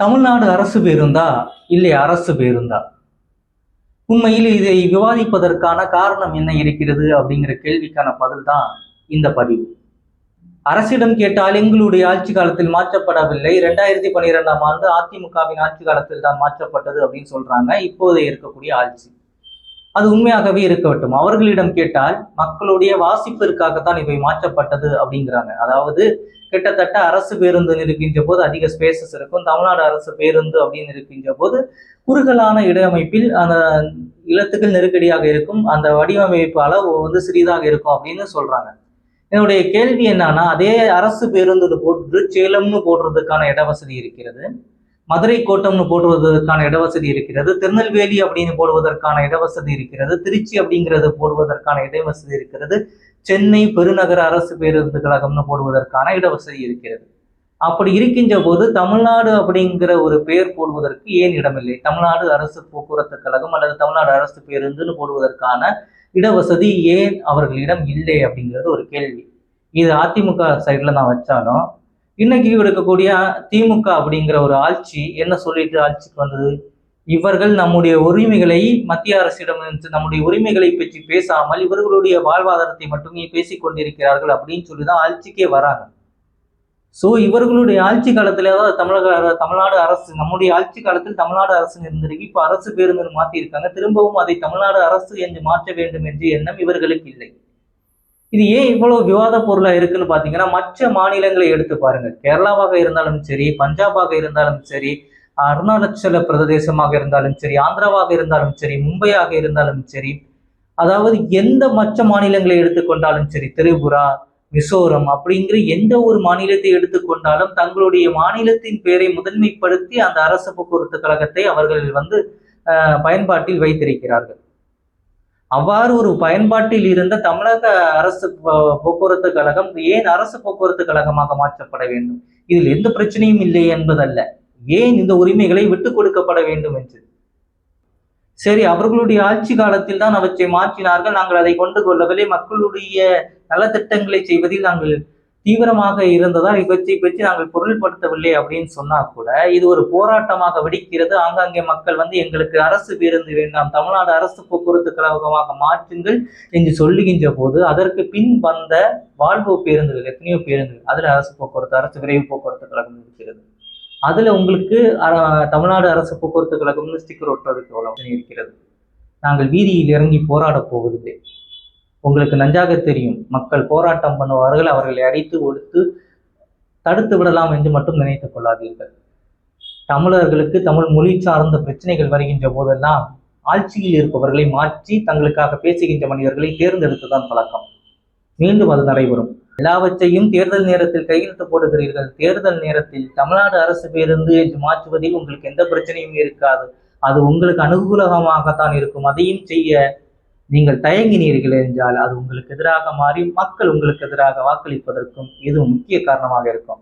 தமிழ்நாடு அரசு பேருந்தா இல்லை அரசு பேருந்தா? உண்மையில் இதை விவாதிப்பதற்கான காரணம் என்ன இருக்கிறது அப்படிங்கிற கேள்விக்கான பதில் தான் இந்த பதிவு. அரசிடம் கேட்டால் எங்களுடைய ஆட்சி காலத்தில் மாற்றப்படவில்லை. ரெண்டாயிரத்தி பன்னிரெண்டாம் ஆண்டு அதிமுகவின் ஆட்சி காலத்தில் தான் மாற்றப்பட்டது அப்படின்னு சொல்றாங்க. இப்போதே இருக்கக்கூடிய ஆட்சி. அது உண்மையாகவே இருக்கட்டும் அவர்களிடம் கேட்டால் மக்களுடைய வாசிப்பிற்காகத்தான் இவை மாற்றப்பட்டது அப்படிங்கிறாங்க. அதாவது கிட்டத்தட்ட அரசு பேருந்து இருக்கின்ற போது அதிக ஸ்பேசஸ் இருக்கும். தமிழ்நாடு அரசு பேருந்து அப்படின்னு இருக்கின்ற போது குறுகலான இடமைப்பில் அந்த இல்லத்துக்கு நெருக்கடியாக இருக்கும். அந்த வடிவமைப்பு அளவு வந்து சிறிதாக இருக்கும் அப்படின்னு சொல்றாங்க. என்னுடைய கேள்வி என்னன்னா அதே அரசு பேருந்து போட்டு சேலம்னு போடுறதுக்கான இட வசதி இருக்கிறது. மதுரை கோட்டம்னு போடுவதற்கான இடவசதி இருக்கிறது திருநெல்வேலி அப்படின்னு போடுவதற்கான இடவசதி இருக்கிறது திருச்சி அப்படிங்கிறது போடுவதற்கான இடவசதி இருக்கிறது சென்னை பெருநகர அரசு பேருந்து கழகம்னு போடுவதற்கான இடவசதி இருக்கிறது. அப்படி இருக்கின்ற போது தமிழ்நாடு அப்படிங்கிற ஒரு பெயர் போடுவதற்கு ஏன் இடமில்லை? தமிழ்நாடு அரசு போக்குவரத்து கழகம் அல்லது தமிழ்நாடு அரசு பேருந்துன்னு போடுவதற்கான இடவசதி ஏன் அவர்களிடம் இல்லை அப்படிங்கிறது ஒரு கேள்வி. இது அதிமுக சைடில் நான் வச்சாலும் இன்னைக்கு எடுக்கக்கூடிய திமுக அப்படிங்கிற ஒரு ஆட்சி என்ன சொல்லிட்டு ஆட்சிக்கு வந்தது? இவர்கள் நம்முடைய உரிமைகளை மத்திய அரசிடமிருந்து நம்முடைய உரிமைகளை பற்றி பேசாமல் இவர்களுடைய வாழ்வாதாரத்தை மட்டுமே பேசிக் கொண்டிருக்கிறார்கள் அப்படின்னு சொல்லி தான் ஆட்சிக்கே வராங்க. ஸோ இவர்களுடைய ஆட்சி காலத்துல அதாவது தமிழக அர- தமிழ்நாடு அரசு நம்முடைய ஆட்சி காலத்தில் தமிழ்நாடு அரசு இருந்திருக்கு. இப்போ அரசு பேருந்து மாற்றி இருக்காங்க திரும்பவும் அதை தமிழ்நாடு அரசு என்று மாற்ற வேண்டும் என்ற எண்ணம் இவர்களுக்கு இல்லை. இது ஏன் இவ்வளவு விவாத பொருளா இருக்குன்னு பாத்தீங்கன்னா மற்ற மாநிலங்களை எடுத்து பாருங்க. கேரளாவாக இருந்தாலும் சரி பஞ்சாபாக இருந்தாலும் சரி அருணாச்சல பிரதேசமாக இருந்தாலும் சரி ஆந்திராவாக இருந்தாலும் சரி மும்பையாக இருந்தாலும் சரி அதாவது எந்த மற்ற மாநிலங்களை எடுத்துக்கொண்டாலும் சரி திரிபுரா மிசோரம் அப்படிங்கிற எந்த ஒரு மாநிலத்தை எடுத்துக்கொண்டாலும் தங்களுடைய மாநிலத்தின் பெயரை முதன்மைப்படுத்தி அந்த அரசு போக்குவரத்து கழகத்தை அவர்கள் வந்து பயன்பாட்டில் வைத்திருக்கிறார்கள். அவ்வாறு ஒரு பயன்பாட்டில் இருந்த தமிழக அரசு போக்குவரத்து கழகம் ஏன் அரசு போக்குவரத்து கழகமாக மாற்றப்பட வேண்டும்? இதில் எந்த பிரச்சனையும் இல்லை என்பதல்ல. ஏன் இந்த உரிமைகளை விட்டு கொடுக்கப்பட வேண்டும் என்று? சரி அவர்களுடைய ஆட்சி காலத்தில் தான் அவற்றை மாற்றினார்கள். நாங்கள் அதை கொண்டு கொள்ளவில்லை. மக்களுடைய நலத்திட்டங்களை செய்வதில் நாங்கள் தீவிரமாக இருந்ததால் இவற்றை பற்றி நாங்கள் பொருள்படுத்தவில்லை அப்படின்னு சொன்னா கூட இது ஒரு போராட்டமாக வெடிக்கிறது. ஆங்காங்கே மக்கள் வந்து எங்களுக்கு அரசு பேருந்து வேண்டாம் தமிழ்நாடு அரசு போக்குவரத்து கழகமாக மாற்றுங்கள் என்று சொல்லுகின்ற போது அதற்கு பின் வந்த வாழ்வு பேருந்துகள் எத்தனையோ பேருந்துகள் அதுல அரசு போக்குவரத்து அரசு விரைவு போக்குவரத்து கழகம் இருக்கிறது. அதுல உங்களுக்கு தமிழ்நாடு அரசு போக்குவரத்து கழகம்னு ஸ்டிக்கர் ஒட்டுறதுக்கு எவ்வளவு இருக்கிறது. நாங்கள் வீதியில் இறங்கி போராடப் போவதில்லை. உங்களுக்கு நஞ்சாக தெரியும். மக்கள் போராட்டம் பண்ணுவார்கள் அவர்களை அடித்து ஒடுத்து தடுத்து விடலாம் என்று மட்டும் நினைத்துக் கொள்ளாதீர்கள். தமிழர்களுக்கு தமிழ் மொழி சார்ந்த பிரச்சனைகள் வருகின்ற போதெல்லாம் ஆட்சியில் இருப்பவர்களை மாற்றி தங்களுக்காக பேசுகின்ற மனிதர்களை தேர்ந்தெடுத்துதான் பழக்கம். மீண்டும் அது நடைபெறும். எல்லாவற்றையும் தேர்தல் நேரத்தில் கையெழுத்து போடுகிறீர்கள். தேர்தல் நேரத்தில் தமிழ்நாடு அரசு பேருந்து என்று மாற்றுவதில் உங்களுக்கு எந்த பிரச்சனையும் இருக்காது. அது உங்களுக்கு அனுகூலமாகத்தான் இருக்கும். அதையும் செய்ய நீங்கள் தயங்கினீர்கள் என்றால் அது உங்களுக்கு எதிராக மாறி மக்கள் உங்களுக்கு எதிராக வாக்களிப்பதற்கும் இது முக்கிய காரணமாக இருக்கும்.